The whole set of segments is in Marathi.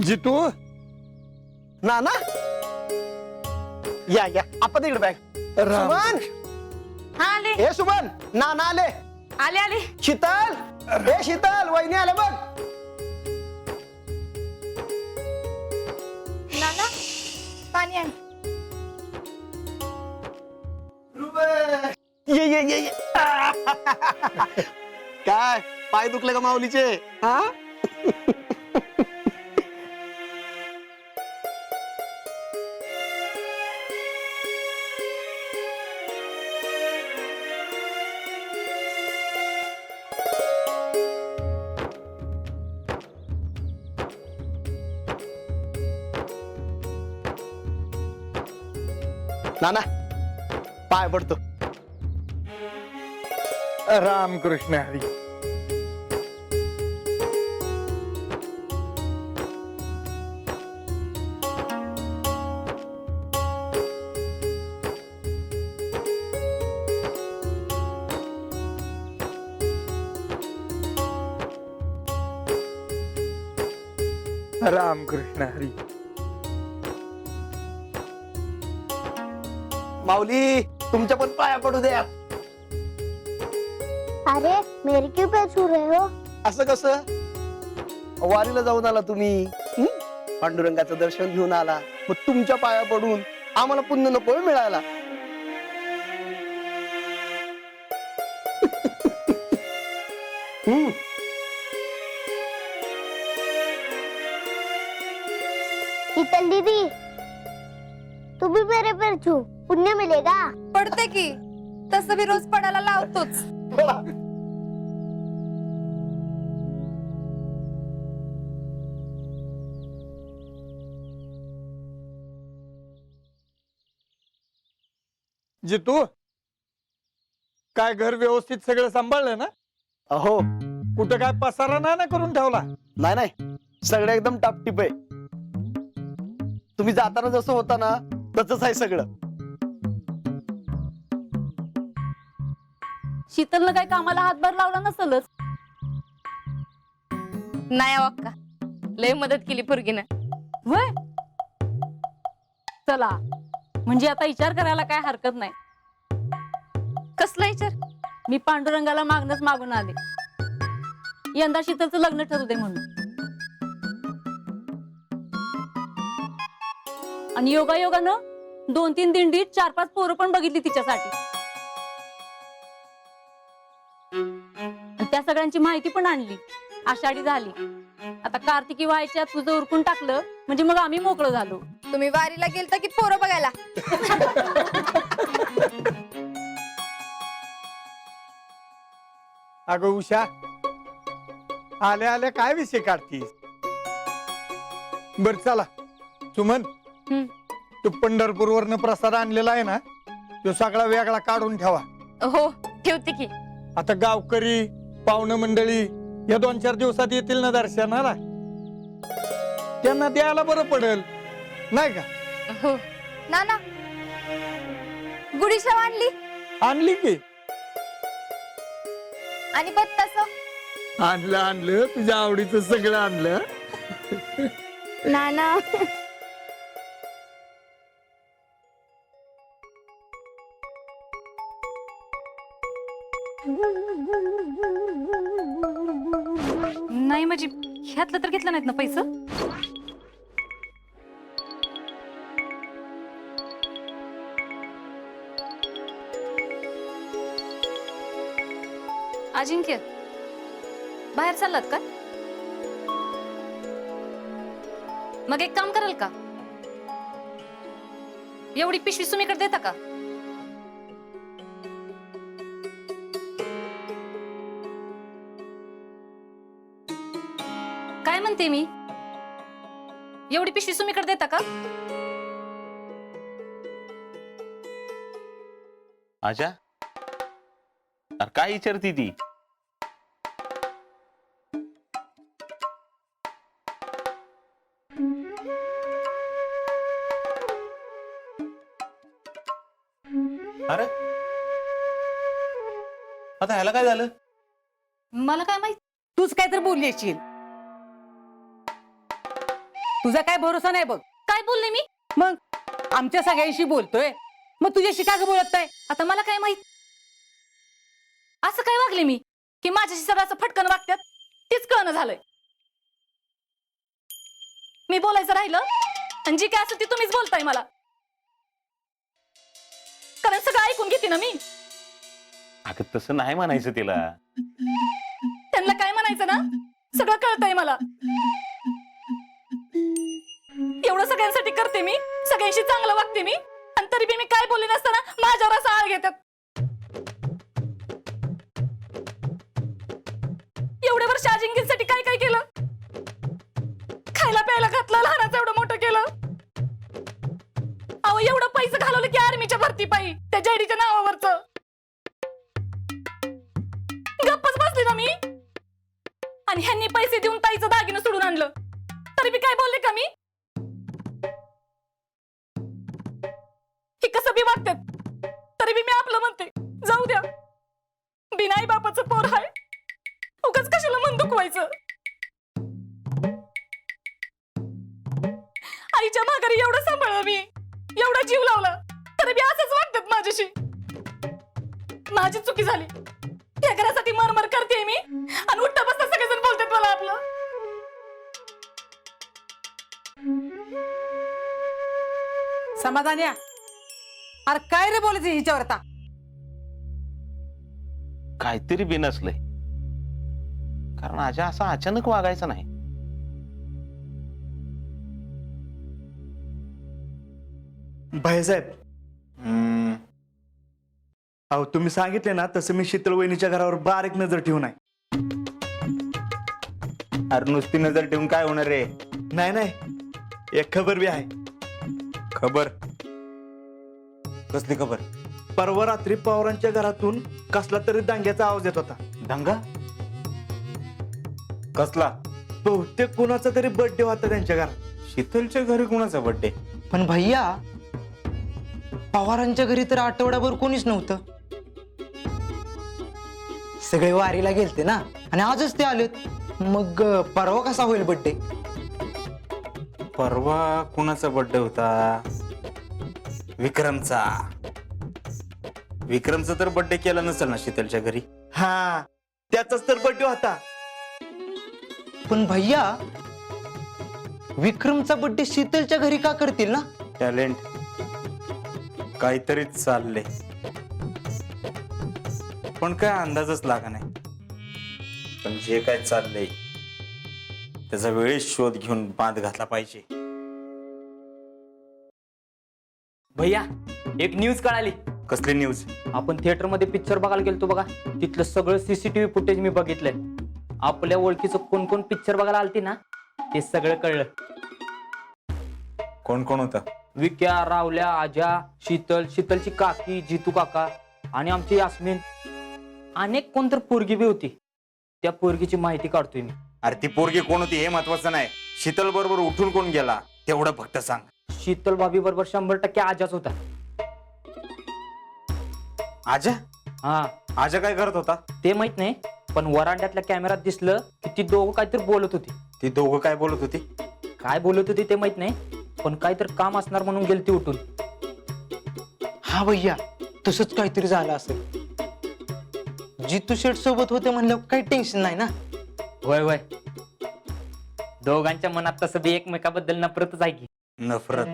जितू? ना ना या या. आपण इकडे बॅग. राम. सुमन? हा आले. हे सुमन. ना ना आले. आले आले. शीतल? हे शीतल वहिनी आले बघ. नाना पाणी आहे ये ये ये ये. काय? पाय दुखले का माऊलीचे? हा? नाना पाय पडतो. रामकृष्ण हरी. रामकृष्ण हरी. माऊली तुमच्या पण पाया पडू द्या अरे मेरे क्यों पे छू रहे हो? असं कसं? वारीला जाऊन आला तुम्ही. हं? पांडुरंगाचं दर्शन घेऊन आला. मग तुमच्या पाया पडून आम्हाला पुण्य नको होय मिळायला. तसं मी रोज पडायला लावतोच. बोला. जितू काय घर व्यवस्थित सगळं सांभाळलं ना? अहो. कुठं काय पसारा नाही ना करून ठेवला? नाही नाही. सगळं एकदम टापटीप आहे. तुम्ही जाताना जसं होता ना तसंच आहे सगळं. शीतलनं काय कामाला हातभार लावला नसलच. नाही अक्का. लय मदत केली पोरगीनं. वय चला. म्हणजे आता विचार करायला काय हरकत नाही. कसला विचार? मी पांडुरंगाला मागणंच मागून आले. यंदा शीतलचं लग्न ठरू दे म्हणून. आणि योगा योगानं दोन तीन दिंडीत चार पाच पोरं पण बघितली तिच्यासाठी. सगळ्यांची माहिती पण आणली. आषाढी झाली. आता कार्तिकी व्हायच्या तुझं उरकून टाकलं म्हणजे मग आम्ही मोकळं झालो. तुम्ही वारीला गेलता की पोरं बघायला? अगं उषा आल्या आल्या काय विषय काढतीस? बर चला. सुमन हं. तू पंढरपूर वरनं प्रसाद आणलेला आहे ना तो सगळा वेगळा काढून ठेवा. हो ठेवते की. आता गावकरी पाहुणं मंडळी या दोन चार दिवसात येतील ना दर्शनाला त्यांना द्यायला बरं पडेल नाही का? हो. नाना गुढीशा आणली? आणली की. आणि बत्तास आणलं आणलं तुझ्या आवडीचं सगळं आणलं. नाना नाही म्हणजे ह्यातलं तर घेतलं नाहीत ना पैसे? अजिंक्य बाहेर चाललात का? मग एक काम कराल का? एवढी पिशवी सुमीकडे देता का? म्हणते मी? एवढी पिशवी सुमीकडे देता का? आशा अरे काय विचारती ती? अरे? आता ह्याला काय झालं? मला काय माहीत? तूच काय तर बोलली असशील. तुझा काय भरोसा नाही बघ. काय बोलले मी? मग? आमच्या सगळ्यांशी बोलतोय. मग तुझ्याशी का ग बोलत नाही आता मला काय माहीत? असं काय वागले मी? की माझ्याशी सगळं असं फटकन वागतात तेच कळणं झालंय. मी बोलायचं राहिलं? आणि जी काय असेल ती तुम्हीच बोलताय मला. कारण सगळं ऐकून घेते ना मी. अगं तसं नाही म्हणायचं तिला. त्यांना काय म्हणायचं ना? सगळं कळतंय मला. एवढं सगळ्यांसाठी करते मी. सगळ्यांशी चांगलं वागते मी. आणि तरी बी मी काय बोलले नसताना माझ्यावर असा आळ घेतात. एवढे वर्ष अजिंक्यसाठी काय काय केलं? खायला प्यायला घातलं लहानाचं एवढं मोठं केलं. अहो एवढं पैसे घालवलं की आर्मीच्या भरती पायी त्या जेडीच्या नावावरच. गप्पच बसली ना मी. आणि ह्यांनी पैसे देऊन ताईचं दागिनं सोडून आणलं. मी काय बोलले का मी? हे कसं बी वागतात? तरी बी मी आपलं म्हणते. जाऊ द्या. बिनाई बापाचं पोर हाय. उगाच कशाला मन दुखवायचं? आईच्या माघारी एवढं सांभाळलं मी. एवढा जीव लावला. तरी बी असंच वागतात माझ्याशी. माझी चुकी झाली. या घरासाठी मरमर करते मी. आणि उठता समाधान्या अरे काय रे बोलायचं हिच्यावर आता? काहीतरी बिनसलंय कारण आजा असं अचानक वागायचं नाही. भाईसाहेब. अहो तुम्ही सांगितले ना तसं मी शीतल वहिनीच्या घरावर बारीक नजर ठेवून आहे. अरे नुसती नजर ठेवून काय होणार रे? नाही नाही. एक खबर बी आहे. खबर. कसली खबर? परवा रात्री पवारांच्या घरातून कसला तरी दांग्याचा आवाज येत होता. दंगा? कसला? बहुतेक कुणाचा तरी बर्थडे होता त्यांच्या घरात. शीतलच्या घरी कुणाचा बर्थडे पण भैया पवारांच्या घरी तर आठवड्याभर कोणीच नव्हतं. सगळे वारीला गेलते ना आणि आजच ते आलेत. मग अं, परवा कसा होईल बड्डे परवा कुणाचा बर्थडे होता? विक्रमचा. विक्रमचा तर बर्थडे केला नसेल ना शीतलच्या घरी? हा त्याचाच तर बर्थडे होता. पण भैया विक्रमचा बड्डे शीतलच्या घरी का करतील ना? टॅलेंट काहीतरी चाललंय. पण काय अंदाजच लागा नाही. पण जे काय चाललंय. त्याचा वेळेत शोध घेऊन बांध घातला पाहिजे. भैया एक न्यूज कळाली. कसली न्यूज आपण थिएटरमध्ये पिक्चर बघायला गेलतो बघा. तिथलं सगळं सीसीटीव्ही फुटेज मी बघितलंय. आपल्या ओळखीचं कोण कोण पिक्चर बघायला आलती ना ते सगळं कळलं. कोण कोण होता? विक्या रावल्या आजा शीतल शीतलची काकी जितू काका आणि आमची यास्मिन. अनेक कोणतर पोरगी बी होती. त्या पोरगीची माहिती काढतोय मी. अरे ती पोरगी कोण होती हे महत्वाचं नाही. शीतल बरोबर उठून कोण गेला तेवढं फक्त सांग. शीतल भाभी बरोबर शंभर टक्के आजाच होता. आजा? हा. आजा काय करत होता? ते माहीत नाही पण वरांड्यातल्या कॅमेऱ्यात दिसलं की ती दोघं काहीतरी बोलत होती. ती दोघं काय बोलत होती? काय बोलत होती ते माहीत नाही पण काहीतरी काम असणार म्हणून गेलती उठून. हा भैया तसंच काहीतरी झालं असेल. जितू शेठ सोबत होते म्हणल्यावर काही टेन्शन नाही ना? वय वय. दोघांच्या मनात तसं बी एकमेकाबद्दल नफरतच आहे की. नफरत.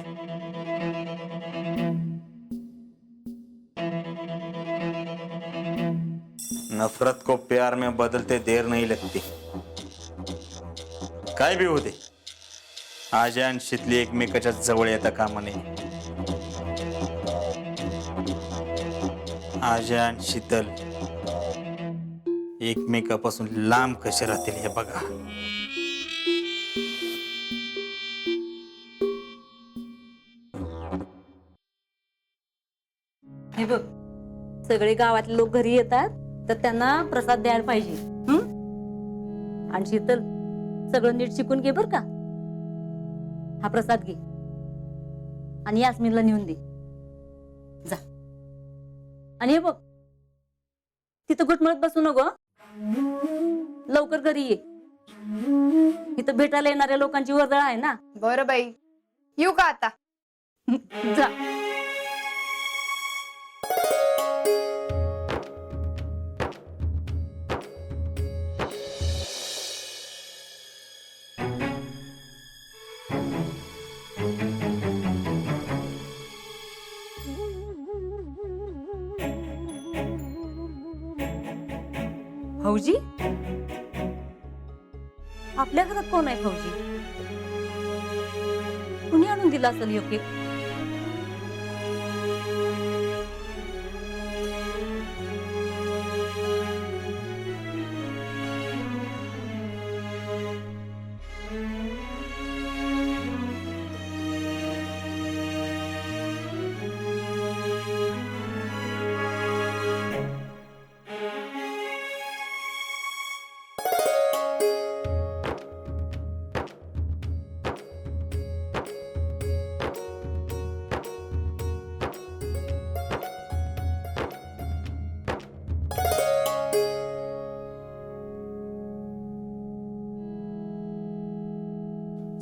नफरत को प्यार में बदलते देर नहीं लगती. काय बी होते आजा आणि शीतली एकमेकाच्या जवळ येता कामा नये. आजा आणि शीतल. एकमेकापासून लांब कसे राहतील हे बघा. हे बघ सगळे गावातले लोक घरी येतात तर त्यांना प्रसाद द्यायला पाहिजे. हं? आणि शीतल सगळं नीट शिकून घे बर का. हा प्रसाद घे. आणि यास्मिनला नेऊन दे. जा. आणि हे बघ तिथं घुटमळत बसू नको हं? लवकर घरी ये. इथं भेटायला येणाऱ्या लोकांची वर्दळ आहे ना. बरं बाई. येऊ का आता? जा. फौजी आपल्या घरात कोण आहे फौजी कुणी आणून दिला असेल योग्य?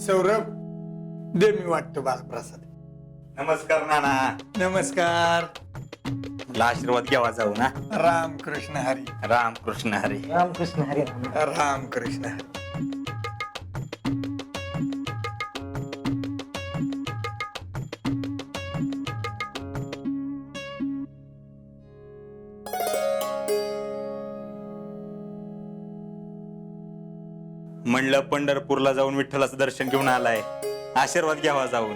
सौरभ. दे मी वाटतो बालप्रसाद. नमस्कार नाना. नमस्कार. मला आशीर्वाद घ्यावा जाऊ ना. राम कृष्ण हरी. राम कृष्ण हरी. रामकृष्ण हरी राम राम कृष्ण हरी. म्हणलं पंढरपूरला जाऊन विठ्ठलाचं दर्शन घेऊन आलाय. आशीर्वाद घ्यावा जाऊन.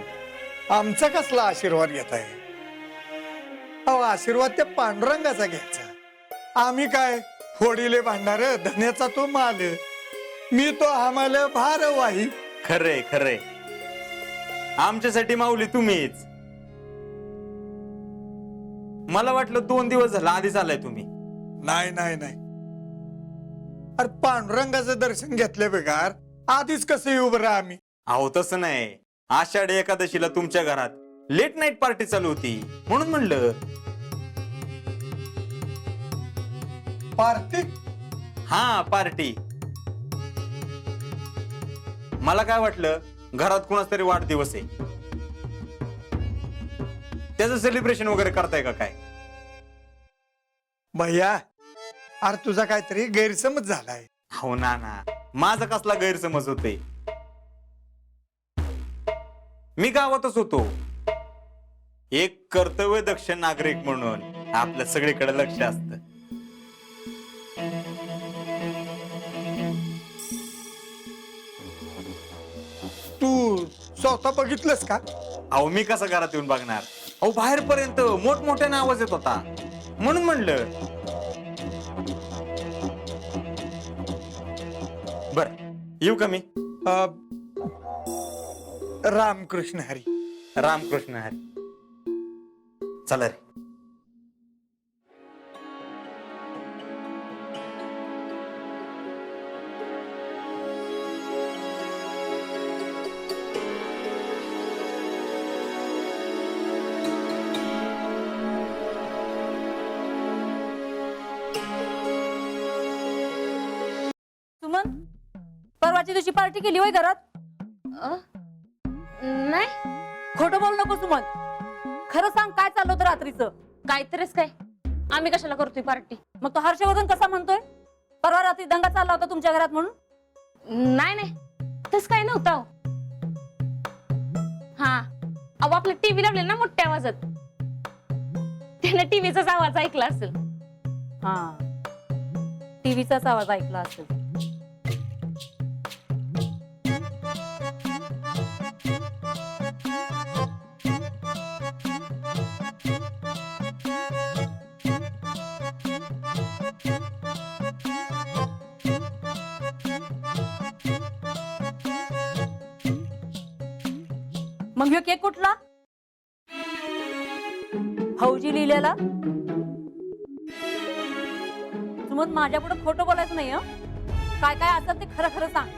आमचा कसला आशीर्वाद घेत आहे अहो आशीर्वाद त्या पांडुरंगाचा घ्यायचा. आम्ही काय फोडीले भांडार धन्याचा तो माल मी तो आम्हाला भार वाही. खरंय खरंय. आमच्यासाठी माऊली तुम्हीच. मला वाटलं दोन दिवस झाला आधीच आलाय तुम्ही. नाही नाही नाही. अरे पांडुरंगाचं दर्शन घेतल्या बेकार आधीच कसं येऊ बरं आम्ही? अहो तसं नाही. आषाढी एकादशीला तुमच्या घरात लेट नाईट पार्टी चालू होती. म्हणून म्हणलं. पार्टी? हा पार्टी. मला काय वाटलं घरात कुणाच तरी वाढदिवस आहे. त्याचं सेलिब्रेशन वगैरे करताय का काय? भैया अरे तुझा काहीतरी गैरसमज झालाय. हो ना ना माझा कसला गैरसमज होते मी गावातच होतो. एक कर्तव्य दक्ष नागरिक म्हणून आपल्या सगळीकडे लक्ष असत. तू स्वतः बघितलंस का? अहो मी कसं घरात येऊन बघणार? अहो बाहेर पर्यंत मोठमोठ्याने आवाज येत होता. म्हणून म्हणलं येऊ का मी? रामकृष्ण हरी. रामकृष्ण हरी. चला रे. दिवशी पार्टी केली होय घरात? नाही. खोटं बोल नको सुमन खरं सांग काय चाललं होतं रात्रीचं? काहीतरीच काय. आम्ही कशाला करतोय पार्टी? मग तो हर्षवर्धन कसा म्हणतोय? परवा रात्री दंगा चालला होता तुमच्या घरात म्हणून? नाही नाही. तस काय नव्हतं अहो. हा. अहो आपला टीव्ही लावले ना मोठ्या आवाजात. त्याने टीव्हीचाच आवाज ऐकला असेल. हा. टीव्हीचाच आवाज ऐकला असेल. केक कुठला? फौजी लिहिलेला? सुमन माझ्या पुढे खोटं बोलायचं नाही हं? काय काय असेल ते खरं खरं सांग.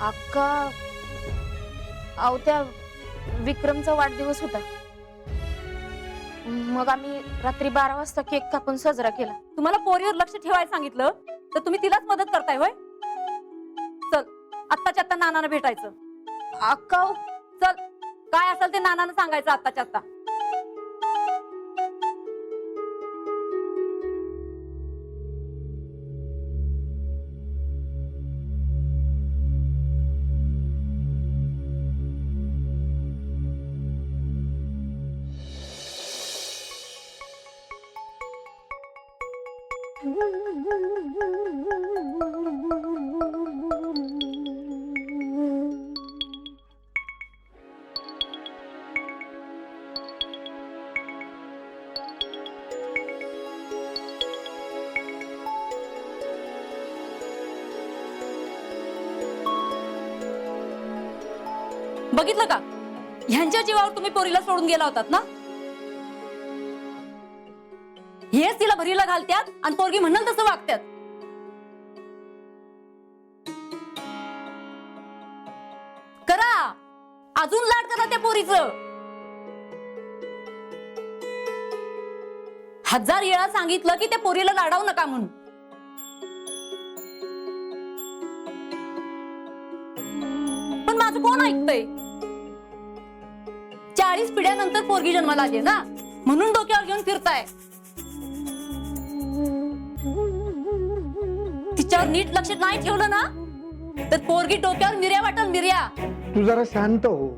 अक्का अहो त्या विक्रमचा वाढदिवस होता. मग आम्ही रात्री बारा वाजता केक कापून साजरा केला. तुम्हाला पोरीवर लक्ष ठेवायला सांगितलं तर तुम्ही तिलाच मदत करताय होय? आत्ताच्या आत्ता नानानं भेटायचं. अक्का चल. काय असेल ते नानानं सांगायचं आत्ताच्या आत्ता. बघितलं का? ह्यांच्या जीवावर तुम्ही पोरीला सोडून गेला होतात ना? हेच तिला भरीला घालत्यात आणि पोरगी म्हणाल तसं वागत्यात. करा! अजून लाड करा त्या पोरीचं. हजार वेळा सांगितलं की त्या पोरीला लाडावू नका म्हणून. पण माझं कोण ऐकतंय? चाळीस पिढ्यानंतर पोरगी जन्माला आली ना? म्हणून डोक्यावर घेऊन फिरताय. तिच्यावर नीट लक्ष नाही ठेवलं ना तर पोरगी डोक्यावर मिर्या वाटल मिर्या तू जरा शांत हो.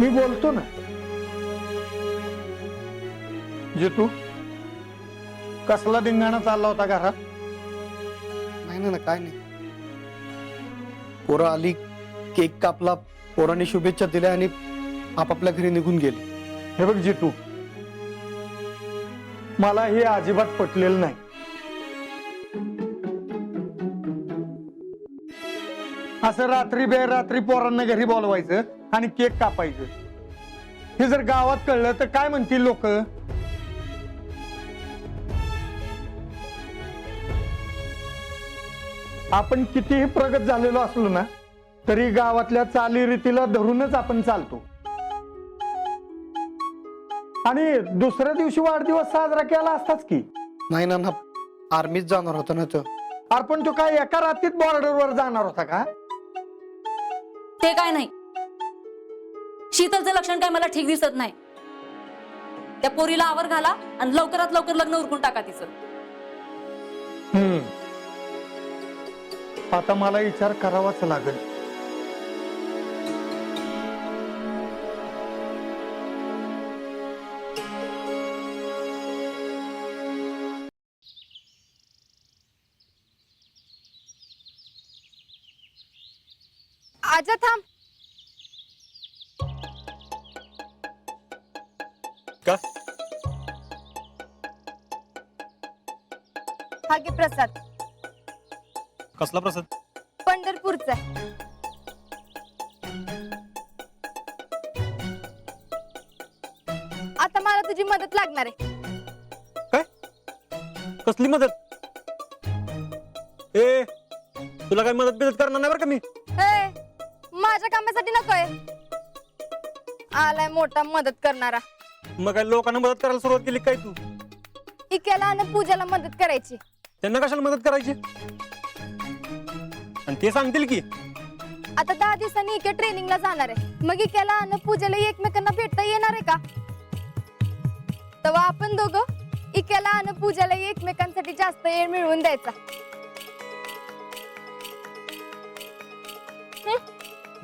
मी बोलतो ना. जितू कसला धिंगाणा चालला होता घरात? नाही ना काय नाही. पोरं आली केक कापला पोरांनी शुभेच्छा दिल्या आणि आपापल्या घरी निघून गेले. हे बघ जितू मला हे अजिबात पटलेलं नाही. असं रात्री बेरात्री पोरांना घरी बोलवायचं आणि केक कापायचं. हे जर गावात कळलं तर काय म्हणतील लोक? आपण कितीही प्रगत झालेलो असलो ना तरी गावातल्या चालीरीतीला धरूनच आपण चालतो. आणि दुसऱ्या दिवशी वाढदिवस साजरा केला असताच की. नाही ना ना आर्मीत जाणार होता ना तर अरे पण तो काय एका रात्रीत बॉर्डरवर जाणार होता का? ते काय नाही. शीतलचं लक्षण काय मला ठीक दिसत नाही. त्या पोरीला आवर घाला आणि लवकरात लवकर लग्न उरकून टाका तिचं. हम्म. आता मला विचार करावाच लागेल. आजा थांब. का? हा घे प्रसाद. कसला प्रसाद? पंढरपूरचा आता मला तुझी मदत लागणार आहे. कसली मदत? ए तुला काय मदत बिदत करणार नाही बरं का मी? आलाय मोठा मदत करणारा. मग काय लोकांना मदत करायला सुरुवात केली काय तू? इक्याला आणि पूजाला मदत करायची. त्यांना कशाला मदत करायची? आणि ते सांगतील की. आता दहा दिवसांनी इके ट्रेनिंगला जाणार आहे. मग इक्याला आणि पूजाला एकमेकांना भेटता येणार आहे का? तेव्हा आपण दोघं इक्याला आणि पूजाला एकमेकांसाठी जास्त वेळ मिळवून द्यायचा.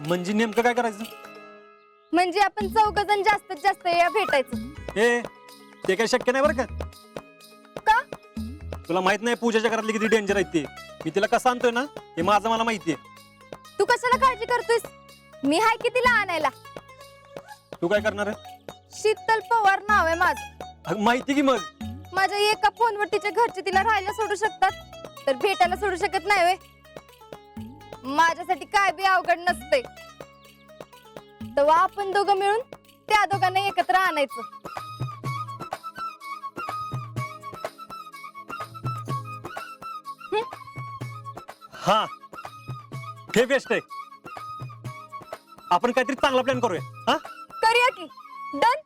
म्हणजे नेमकं काय करायचं? म्हणजे आपण चौघ जण जास्तीत जास्त वेळा भेटायचं. ए ते काही शक्य नाही बरं का? का? तुला माहीत नाही पूजाच्या घरातले किती डेंजर आहेत ते. मी तिला कसं आणतोय ना हे माझं मला माहिती आहे. तू कशाला काळजी करतोयस? मी हाय की तिला आणायला? तू काय करणार आहे? शीतल पवार नाव आहे माझं. अगं, माहिती की मग? माझ्या एका फोनवर तिच्या घरचे तिला राहायला सोडू शकतात तर भेटायला सोडू शकत नाही माझ्यासाठी काय बी अवघड नसते तेव्हा आपण दोघं मिळून त्या दोघांना एकत्र आणायचं. हा. हे बेस्ट आहे. आपण काहीतरी चांगला प्लॅन करूया. हा? करूया की. डन